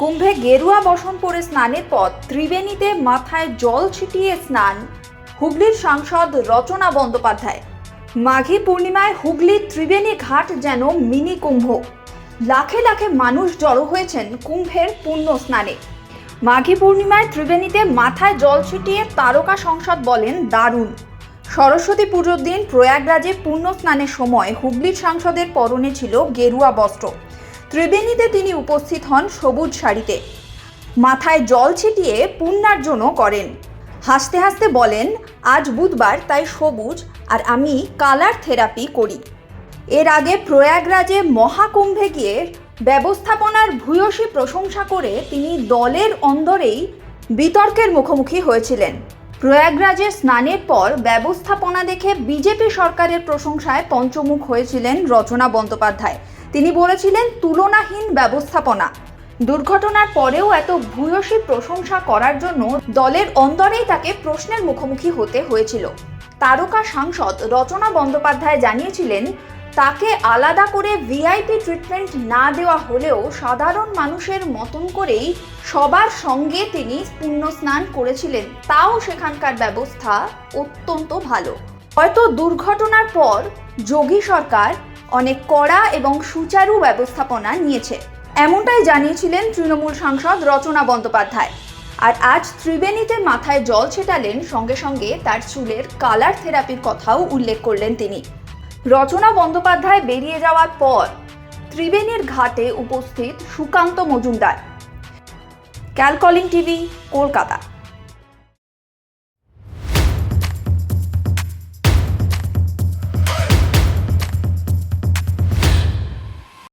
কুম্ভে গেরুয়া বসন পরে স্নানের পর ত্রিবেণীতে মাথায় জল ছিটিয়ে স্নান, হুগলির সাংসদ রচনা বন্দ্যোপাধ্যায়। মাঘী পূর্ণিমায় হুগলির ত্রিবেণী ঘাট যেন মিনি কুম্ভ। লাখে লাখে মানুষ জড়ো হয়েছেন কুম্ভের পূর্ণ স্নানে। মাঘী পূর্ণিমায় ত্রিবেণীতে মাথায় জল ছিটিয়ে তারকা সংসদ বলেন দারুণ। সরস্বতী পুজোর দিন প্রয়াগরাজে পূর্ণ স্নানের সময় হুগলির সাংসদের পরনে ছিল গেরুয়া বস্ত্র। ত্রিবেণীতে তিনি উপস্থিত হন সবুজ শাড়িতে। মাথায় জল ছিটিয়ে পুণ্যার্জন্য করেন। হাসতে হাসতে বলেন, আজ বুধবার, তাই সবুজ, আর আমি কালার থেরাপি করি। এর আগে প্রয়াগরাজে মহাকুম্ভে গিয়ে ব্যবস্থাপনার ভূয়সী প্রশংসা করে তিনি দলের অন্দরেই বিতর্কের মুখোমুখি হয়েছিলেন। প্রয়াগরাজে স্নানের পর ব্যবস্থাপনা দেখে বিজেপি সরকারের প্রশংসায় পঞ্চমুখ হয়েছিলেন রচনা বন্দ্যোপাধ্যায়। তিনি বলেছিলেন, তুলনাহীন ব্যবস্থাপনা। দুর্ঘটনার পরেও এত ভূয়সী প্রশংসা করার জন্য দলের অন্দরেই তাকে প্রশ্নের মুখোমুখি হতে হয়েছিল। তারকা সাংসদ রচনা বন্দ্যোপাধ্যায় জানিয়েছিলেন, তাকে আলাদা করে ভিআইপি ট্রিটমেন্ট না দেওয়া হলেও সাধারণ মানুষের মতন করেই সবার সঙ্গে তিনি পুণ্য স্নান করেছিলেন। তাও সেখানকার ব্যবস্থা অত্যন্ত ভালো। হয়তো দুর্ঘটনার পর যোগী সরকার অনেক কড়া এবং সুচারু ব্যবস্থাপনা নিয়েছে। এমনটাই জানিয়েছিলেন তৃণমূল সাংসদ রচনা বন্দ্যোপাধ্যায়। আর আজ ত্রিবেণীতে মাথায় জল ছেটালেন সঙ্গে সঙ্গে তার চুলের কালার থেরাপির কথাও উল্লেখ করলেন তিনি। রচনা বন্দ্যোপাধ্যায় বেরিয়ে যাওয়ার পর ত্রিবেণীর ঘাটে উপস্থিত সুকান্ত মজুমদার। ক্যালকলিং টিভি, কলকাতা।